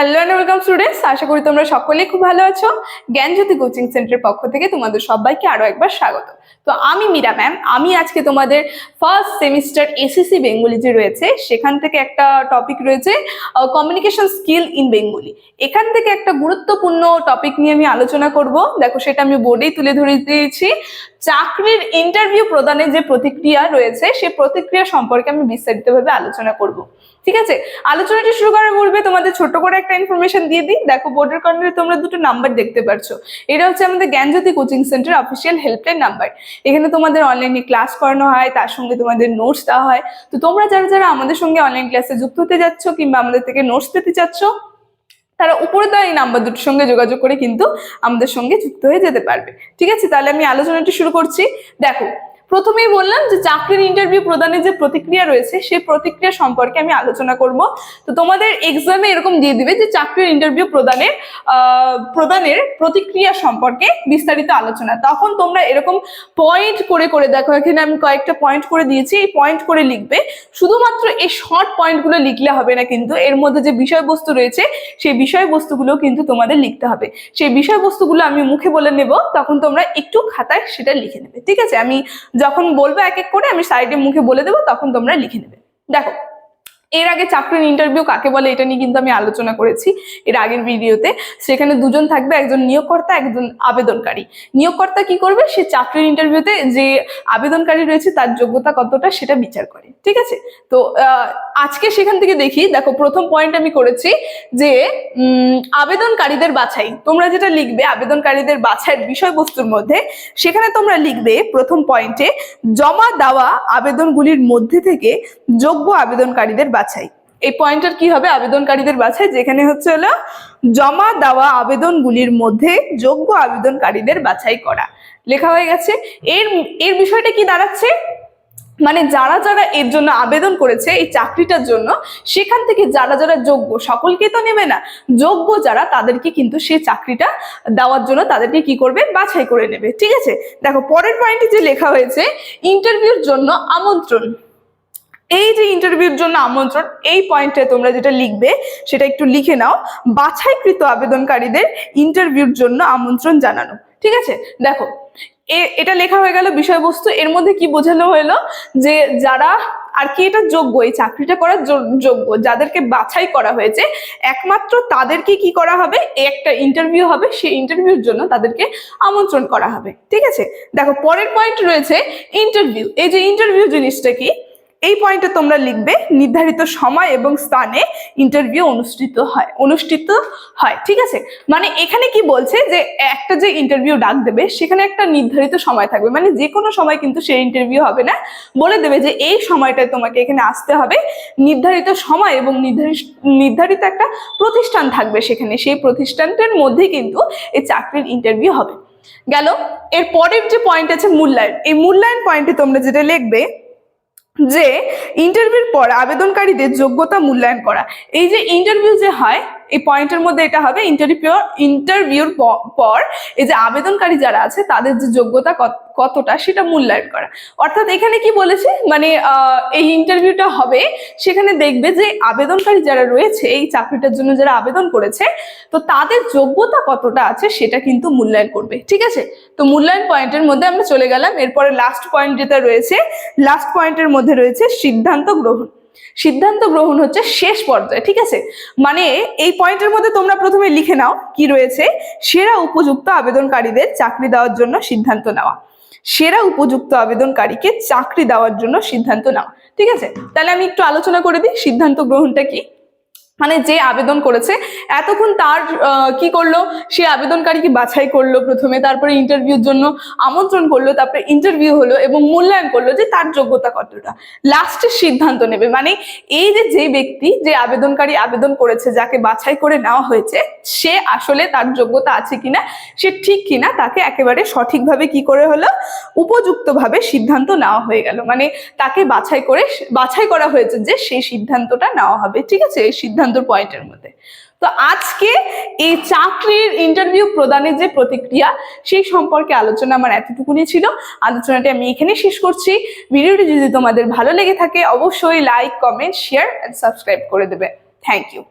Hello and welcome students আশা করি তোমরা সকলেই খুব ভালো আছো। জ্ঞানজ্যোতি কোচিং সেন্টারের পক্ষ থেকে তোমাদের সবাইকে আরও একবার স্বাগত। তো আমি মীরা ম্যাম আমি আজকে তোমাদের ফার্স্ট সেমিস্টার এসএসসি বেঙ্গলি যে রয়েছে, সেখান থেকে একটা টপিক রয়েছে কমিউনিকেশন স্কিল ইন বেঙ্গলি এখান থেকে একটা গুরুত্বপূর্ণ টপিক নিয়ে আমি আলোচনা করব। দেখো, সেটা আমি বোর্ডেই তুলে ধরে দিয়েছি। চাকরির ইন্টারভিউ প্রদানের যে প্রতিক্রিয়া রয়েছে সেই প্রতিক্রিয়া সম্পর্কে আমি বিস্তারিতভাবে আলোচনা করব। ঠিক আছে? আলোচনাটি শুরু করার পূর্বে তোমাদের ছোট করে একটা ইনফরমেশন দিয়ে দিই। দেখো বোর্ডের কর্নারে তোমরা দুটো নাম্বার দেখতে পারছ। এটা হচ্ছে আমাদের Gyanjyoti coaching centre official helpline number এখানে তোমাদের অনলাইনে ক্লাস করানো হয়, তার সঙ্গে তোমাদের নোটস দেওয়া হয়। তো তোমরা যারা যারা আমাদের সঙ্গে অনলাইন ক্লাসে যুক্ত হতে যাচ্ছ কিংবা আমাদের থেকে নোটস পেতে চাচ্ছ, তারা উপরে দেওয়া এই নাম্বার দুটোর সঙ্গে যোগাযোগ করে কিন্তু আমাদের সঙ্গে যুক্ত হয়ে যেতে পারবে। ঠিক আছে? তাহলে আমি আলোচনাটি শুরু করছি। দেখো প্রথমেই বললাম যে চাকরির ইন্টারভিউ প্রদানের যে প্রতিক্রিয়া রয়েছে সেই প্রতিক্রিয়া সম্পর্কে আমি আলোচনা করব। তো তোমাদের এক্সামে এরকম দিয়ে দিবে যে চাকরির ইন্টারভিউ প্রদানের প্রদানের প্রতিক্রিয়া সম্পর্কে বিস্তারিত আলোচনা। তখন তোমরা এরকম পয়েন্ট করে করে দেখো, এখানে আমি কয়েকটা পয়েন্ট করে দিয়েছি, এই পয়েন্ট করে লিখবে। শুধুমাত্র এই শর্ট পয়েন্টগুলো লিখলে হবে না কিন্তু, এর মধ্যে যে বিষয়বস্তু রয়েছে, সেই বিষয়বস্তুগুলো কিন্তু তোমাদের লিখতে হবে। সেই বিষয়বস্তুগুলো আমি মুখে বলে নেব, তখন তোমরা একটু খাতায় সেটা লিখে নেবে। ঠিক আছে? আমি যখন বলব এক এক করে আমি সাইডে মুখে বলে দেবো, তখন তোমরা লিখে নেবে। দেখো এর আগে চাকরির ইন্টারভিউ কাকে বলে এটা নিয়ে কিন্তু আমি আলোচনা করেছি এর আগের ভিডিওতে। সেখানে দুজন থাকবে, একজন নিয়োগকর্তা, একজন আবেদনকারী। নিয়োগকর্তা কি করবে? সে চাকরির ইন্টারভিউতে যে আবেদনকারী রয়েছে তার যোগ্যতা কতটা সেটা বিচার করে, ঠিক আছে? তো আজকে সেখান থেকে দেখি, দেখো প্রথম পয়েন্ট আমি করেছি যে আবেদনকারীদের বাছাই। তোমরা যেটা লিখবে আবেদনকারীদের বাছাইয়ের বিষয়বস্তুর মধ্যে, সেখানে তোমরা লিখবে প্রথম পয়েন্টে জমা দেওয়া আবেদনগুলির মধ্যে থেকে যোগ্য আবেদনকারীদের বাছাই। এই পয়েন্টার কি হবে? আবেদনকারীদের বাছাই, যেখানে হচ্ছে হলো জমা দেওয়া আবেদনগুলির মধ্যে যোগ্য আবেদনকারীদের বাছাই করা। লেখা হয়ে গেছে। এর এর বিষয়টা কি দাঁড়াচ্ছে? মানে যারা যারা এর জন্য আবেদন করেছে, এই চাকরিটার জন্য, সেখান থেকে যারা যারা যোগ্য, সকলকে তো নেবে না। যোগ্য যারা, তাদেরকে কিন্তু সেই চাকরিটা দেওয়ার জন্য তাদেরকে কি করবে? বাছাই করে নেবে। ঠিক আছে? দেখো, পরের পয়েন্টে যে লেখা হয়েছে, ইন্টারভিউর জন্য আমন্ত্রণ। এই যে ইন্টারভিউর জন্য আমন্ত্রণ, এই পয়েন্টে তোমরা যেটা লিখবে, সেটা একটু লিখে নাও। বাছাইকৃত আবেদনকারীদের ইন্টারভিউর জন্য আমন্ত্রণ জানানো। ঠিক আছে? দেখো এটা লেখা হয়ে গেল বিষয়বস্তু। এর মধ্যে কি বোঝানো হলো? যে যারা আর কি এটা যোগ্য, এই চাকরিটা করার যোগ্য, যাদেরকে বাছাই করা হয়েছে, একমাত্র তাদেরকে কি করা হবে? একটা ইন্টারভিউ হবে, সেই ইন্টারভিউর জন্য তাদেরকে আমন্ত্রণ করা হবে। ঠিক আছে? দেখো, পরের পয়েন্ট রয়েছে ইন্টারভিউ এই যে ইন্টারভিউ জিনিসটা কি? এই পয়েন্টে তোমরা লিখবে নির্ধারিত সময় এবং স্থানে ইন্টারভিউ অনুষ্ঠিত হয় অনুষ্ঠিত হয়, ঠিক আছে? মানে এখানে কি বলছে যে একটা যে ইন্টারভিউ ডাক দেবে, সেখানে একটা নির্ধারিত সময় থাকবে। মানে যে কোনো সময় কিন্তু সেই ইন্টারভিউ হবে না। বলে দেবে যে এই সময়টায় তোমাকে এখানে আসতে হবে। নির্ধারিত সময় এবং নির্ধারিত নির্ধারিত একটা প্রতিষ্ঠান থাকবে সেখানে। সেই প্রতিষ্ঠানটার মধ্যে কিন্তু এই চাকরির ইন্টারভিউ হবে। গেল? এর পরের যে পয়েন্ট আছে মূল্যায়ন। এই মূল্যায়ন পয়েন্টে তোমরা যেটা লিখবে যে ইন্টারভিউর পর আবেদনকারীদের যোগ্যতা মূল্যায়ন করা। এই যে ইন্টারভিউ যে হয় এই পয়েন্টের মধ্যে এটা হবে ইন্টারভিউ ইন্টারভিউর পর এই যে আবেদনকারী যারা আছে, তাদের যে যোগ্যতা কত- কতটা সেটা মূল্যায়ন করা। অর্থাৎ এখানে কি বলেছে? মানে এই ইন্টারভিউটা হবে, সেখানে দেখবে যে আবেদনকারী যারা রয়েছে, এই চাকরিটার জন্য যারা আবেদন করেছে, তো তাদের যোগ্যতা কতটা আছে সেটা কিন্তু মূল্যায়ন করবে, ঠিক আছে? তো মূল্যায়ন পয়েন্টের মধ্যে আমরা চলে গেলাম, এরপরে লাস্ট পয়েন্ট যেটা রয়েছে লাস্ট পয়েন্টের মধ্যে রয়েছে সিদ্ধান্ত গ্রহণ। সিদ্ধান্ত গ্রহণ হচ্ছে শেষ পর্যায়ে, ঠিক আছে? মানে এই পয়েন্টের মধ্যে তোমরা প্রথমে লিখে নাও কি রয়েছে, সেরা উপযুক্ত আবেদনকারীদের চাকরি দেওয়ার জন্য সিদ্ধান্ত নেওয়া। সেরা উপযুক্ত আবেদনকারীকে চাকরি দেওয়ার জন্য সিদ্ধান্ত নেওয়া, ঠিক আছে? তাহলে আমি একটু আলোচনা করে দিই, সিদ্ধান্ত গ্রহণটা কি? মানে যে আবেদন করেছে, এতক্ষণ তার কি করল? সে আবেদনকারীকে বাছাই করল প্রথমে, তারপরে ইন্টারভিউর জন্য আমন্ত্রণ করল, তারপরে ইন্টারভিউ হলো এবং মূল্যায়ন করল যে তার যোগ্যতা কতটা। লাস্টে সিদ্ধান্ত নেবে। মানে এই যে যে ব্যক্তি যে আবেদনকারী আবেদন করেছে, যাকে বাছাই করে নেওয়া হয়েছে, সে আসলে তার যোগ্যতা আছে কিনা, সে ঠিক কিনা, তাকে একেবারে সঠিকভাবে কি করে হলো? উপযুক্তভাবে সিদ্ধান্ত নেওয়া হয়ে গেল। মানে তাকে বাছাই করে বাছাই করা হয়েছে যে সেই সিদ্ধান্তটা নেওয়া হবে। ঠিক আছে? এই সিদ্ধান্তর পয়েন্টের মধ্যে। তো আজকে এই চাকরির ইন্টারভিউ প্রদানের যে প্রতিক্রিয়া, সেই সম্পর্কে আলোচনা আমার এতটুকুনি ছিল। আলোচনাটি আমি এখানে শেষ করছি। ভিডিওটি যদি তোমাদের ভালো লেগে থাকে, অবশ্যই like comment share and subscribe করে দেবে। Thank you